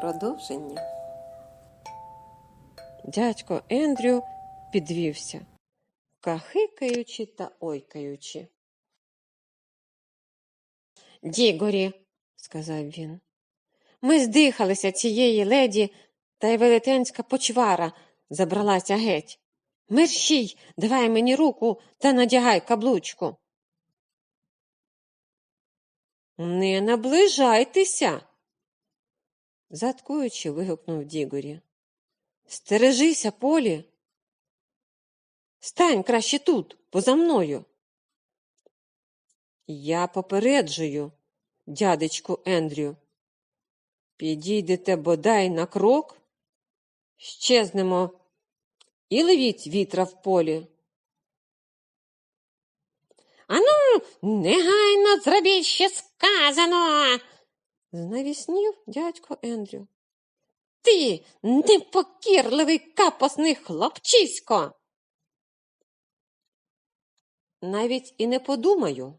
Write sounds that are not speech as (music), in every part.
Продовження. Дядько Ендрю підвівся, кахикаючи та ойкаючи. Дігорі, сказав він, ми здихалися цієї леді, та й велетенська почвара забралася геть. Мерщій, давай мені руку та надягай каблучку. Не наближайтеся. Заткуючи, вигукнув Дігорі. Стережися, Полі. Стань краще тут, поза мною. Я попереджую, дядечку Ендрю. Підійдете бодай на крок, щезнемо і ловіть вітра в полі. Ану, негайно зробіть що сказано. Знавіснів дядько Ендрю. Ти непокірливий капосний хлопчисько. Навіть і не подумаю.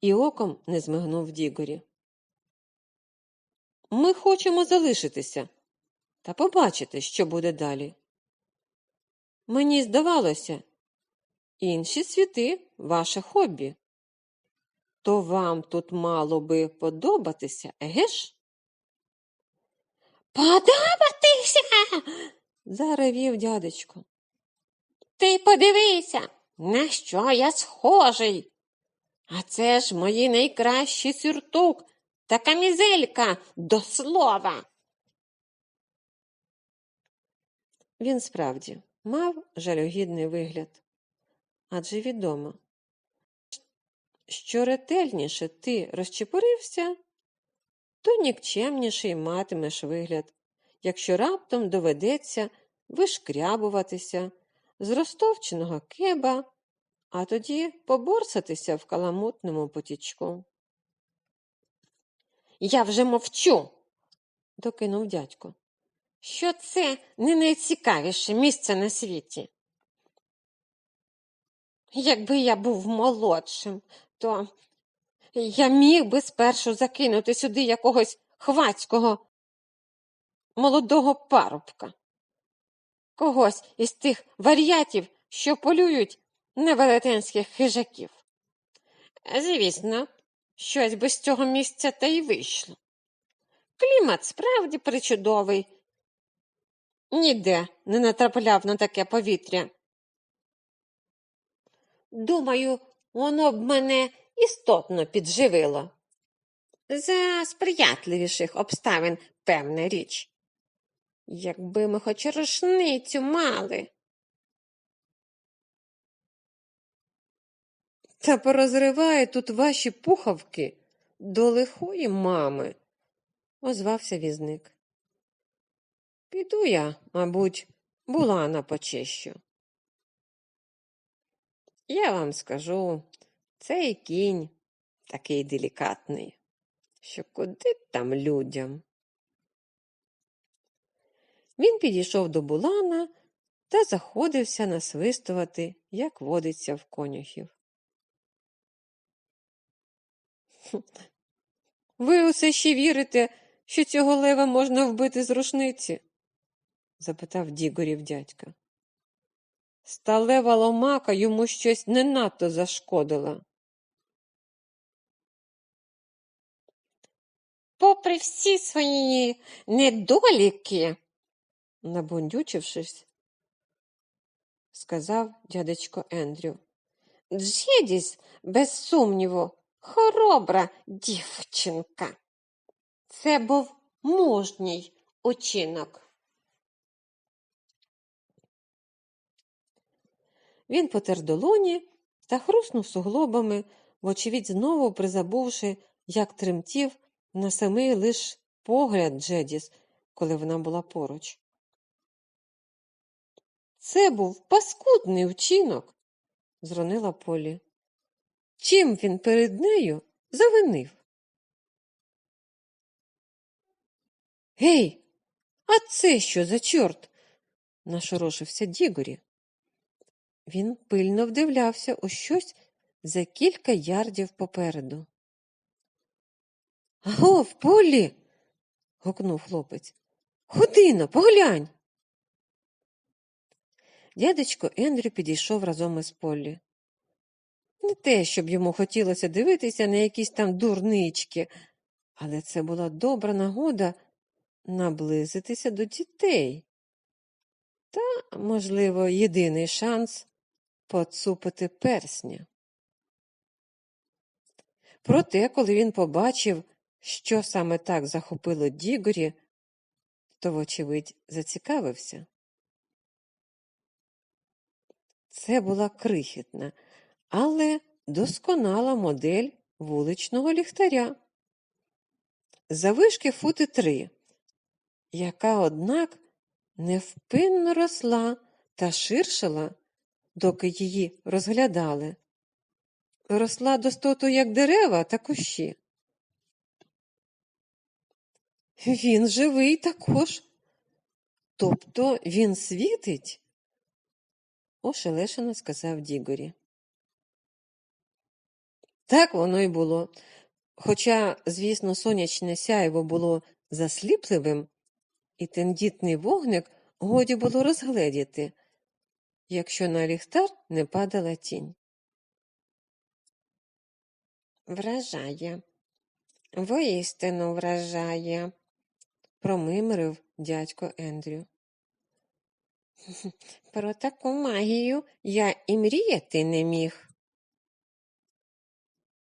І оком не змигнув Дігорі. Ми хочемо залишитися та побачити, що буде далі. Мені здавалося, інші світи ваше хобі. То вам тут мало би подобатися, еге ж? Подобатися. заревів дядечко. Ти подивися, на що я схожий. А це ж мої найкращі сюртук та камізелька до слова. Він справді мав жалюгідний вигляд. Адже відомо, що ретельніше ти розчепорився, то нікчемніший матимеш вигляд, якщо раптом доведеться вишкрябуватися з розтовченого кеба, а тоді поборсатися в каламутному потічку. Я вже мовчу, докинув дядько, що це не найцікавіше місце на світі. Якби я був молодшим, то я міг би спершу закинути сюди якогось хвацького молодого парубка, когось із тих варіатів, що полюють на велетенських хижаків. Звісно, щось би з цього місця та й вийшло. Клімат справді причудовий. Ніде не натрапляв на таке повітря. Думаю, воно б мене істотно підживило. За сприятливіших обставин, певна річ. Якби ми хоч рушницю мали. Та порозриває тут ваші пухавки до лихої мами, озвався візник. Піду я, мабуть, була на почищу. Я вам скажу, цей кінь такий делікатний, що куди там людям. Він підійшов до булана та заходився насвистувати, як водиться в конюхів. Ви усе ще вірите, що цього лева можна вбити з рушниці? запитав Дігорів дядька. Сталева ломака йому щось не надто зашкодила. Попри всі свої недоліки, набундючившись, сказав дядечко Ендрю. Джедіс, без сумніву, хоробра дівчинка. Це був мужній учинок. Він потер долоні та хруснув суглобами, вочевидь знову призабувши, як тремтів на самий лиш погляд Джедіс, коли вона була поруч. Це був паскудний вчинок, зронила Полі. Чим він перед нею завинив? Гей, а це що за чорт? нашорошився Дігорі. Він пильно вдивлявся у щось за кілька ярдів попереду. Агов, Полі. гукнув хлопець. Ходино, поглянь. Дядечко Ендрю підійшов разом із Поллі. Не те, щоб йому хотілося дивитися на якісь там дурнички, але це була добра нагода наблизитися до дітей. Та, можливо, єдиний шанс поцупити персня. Проте, коли він побачив, що саме так захопило Дігорі, то, вочевидь, зацікавився. Це була крихітна, але досконала модель вуличного ліхтаря. Завишки фути три, яка, однак, невпинно росла та ширшила, доки її розглядали. Росла достоту як дерева та кущі. Він живий також. Тобто він світить, ошелешено сказав Дігорі. Так воно й було. Хоча, звісно, сонячне сяйво було засліпливим, і тендітний вогник годі було розгледіти, якщо на ліхтар не падала тінь. Вражає, воістину вражає, промимрив дядько Ендрю. (laughs) Про таку магію я і мріяти не міг.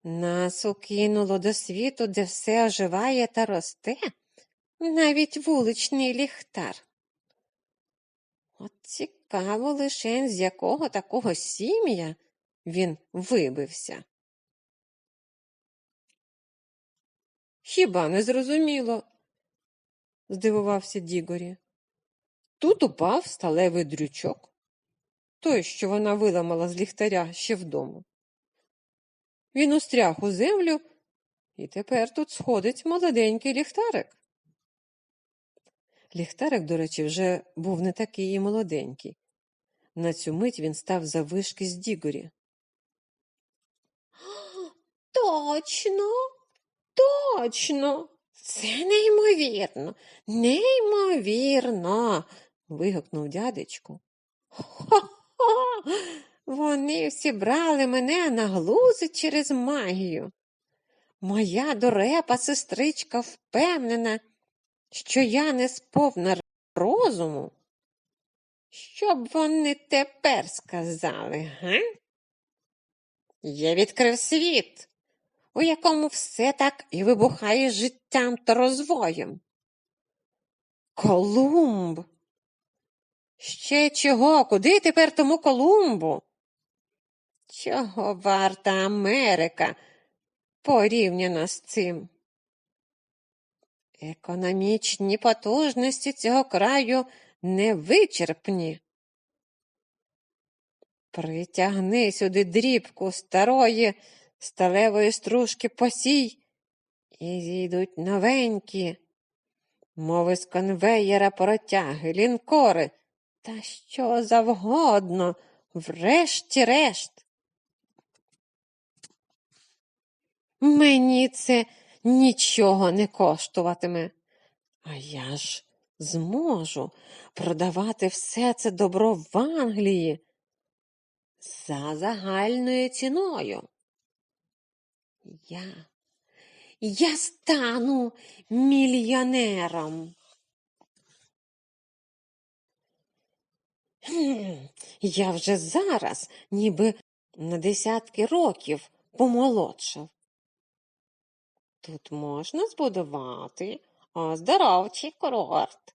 Нас укинуло до світу, де все оживає та росте, навіть вуличний ліхтар. От цікаво лише, з якого такого сім'я він вибився. Хіба не зрозуміло? здивувався Дігорі. Тут упав сталевий дрючок, той, що вона виламала з ліхтаря ще вдома. Він устряг у землю, і тепер тут сходить молоденький ліхтарик. Ліхтарик, до речі, вже був не такий і молоденький. На цю мить він став завишки з Дігорі. (gasps) Точно, точно, це неймовірно, неймовірно. вигукнув дядечко. Хо-хо, вони всі брали мене на глузи через магію. Моя дурепа сестричка впевнена, що я не сповна розуму. Що б вони тепер сказали, га? Я відкрив світ, у якому все так і вибухає життям та розвоєм. Колумб. Ще чого? Куди тепер тому Колумбу? Чого варта Америка порівняно з цим? Економічні потужності цього краю невичерпні. Притягни сюди дрібку старої сталевої стружки посій, і зійдуть новенькі, мови з конвеєра протяги, лінкори та що завгодно, врешті-решт. Мені це нічого не коштуватиме, а я ж зможу продавати все це добро в Англії за загальною ціною. Я, я стану мільйонером. Я вже зараз, ніби на десятки років помолодшав. Тут можна збудувати оздоровчий курорт.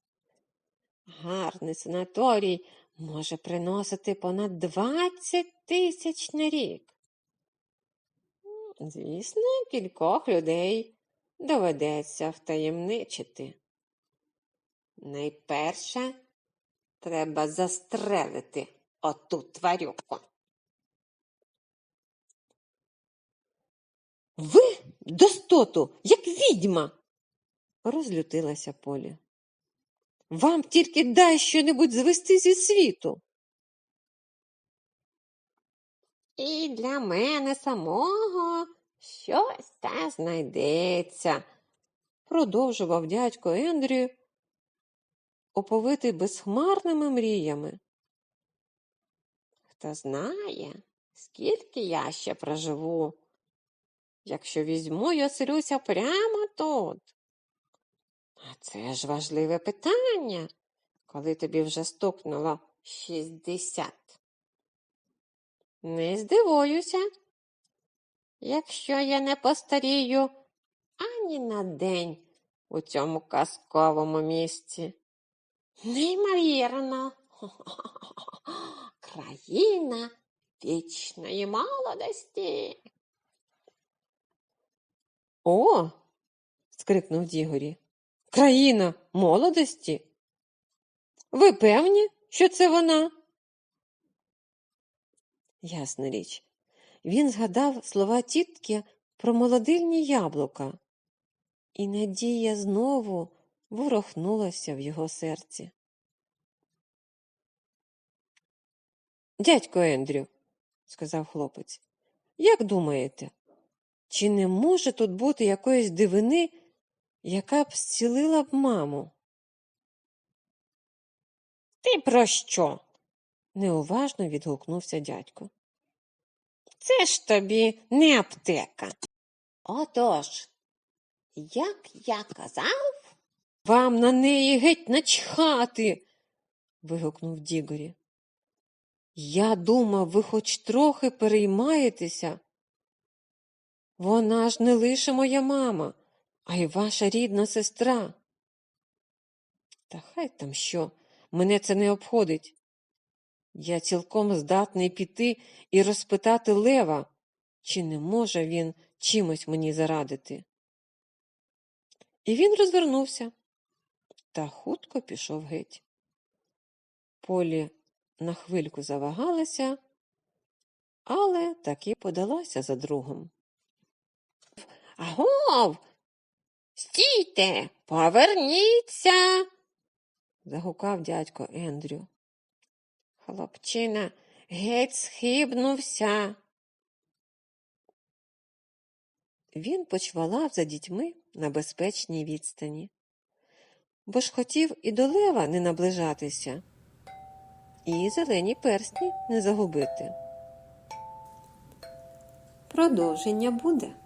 Гарний санаторій може приносити понад 20 тисяч на рік. Звісно, кількох людей доведеться втаємничити. Найперше треба застрелити оту тварюку. Ви достоту, як відьма, розлютилася Поля. Вам тільки дай що-небудь звести зі світу. І для мене самого щось та знайдеться, продовжував дядько Ендрю, оповитий безхмарними мріями. Хто знає, скільки я ще проживу, якщо візьму й оселюся прямо тут. А це ж важливе питання, коли тобі вже стукнуло шістдесят. Не здивуюся, якщо я не постарію ані на день у цьому казковому місці. Неймовірно. (laughs) Країна вічної молодості. О. скрикнув Дігорі. Країна молодості? Ви певні, що це вона? Ясна річ. Він згадав слова тітки про молодильні яблука, і надія знову ворохнулася в його серці. Дядько Ендрю, сказав хлопець, як думаєте, чи не може тут бути якоїсь дивини, яка б зцілила б маму? Ти про що? неуважно відгукнувся дядько. Це ж тобі не аптека. Отож, як я казав, вам на неї геть начхати. вигукнув Дігорі. Я думав, ви хоч трохи переймаєтеся. Вона ж не лише моя мама, а й ваша рідна сестра. Та хай там що, мене це не обходить. Я цілком здатний піти і розпитати Лева, чи не може він чимось мені зарадити. І він розвернувся та хутко пішов геть. Полі на хвильку завагалася, але таки подалася за другом. Агов, стійте, поверніться, загукав дядько Ендрю. Хлопчина геть схибнувся. Він почвалав за дітьми на безпечній відстані, бо ж хотів і до лева не наближатися, і зелені персні не загубити. Продовження буде.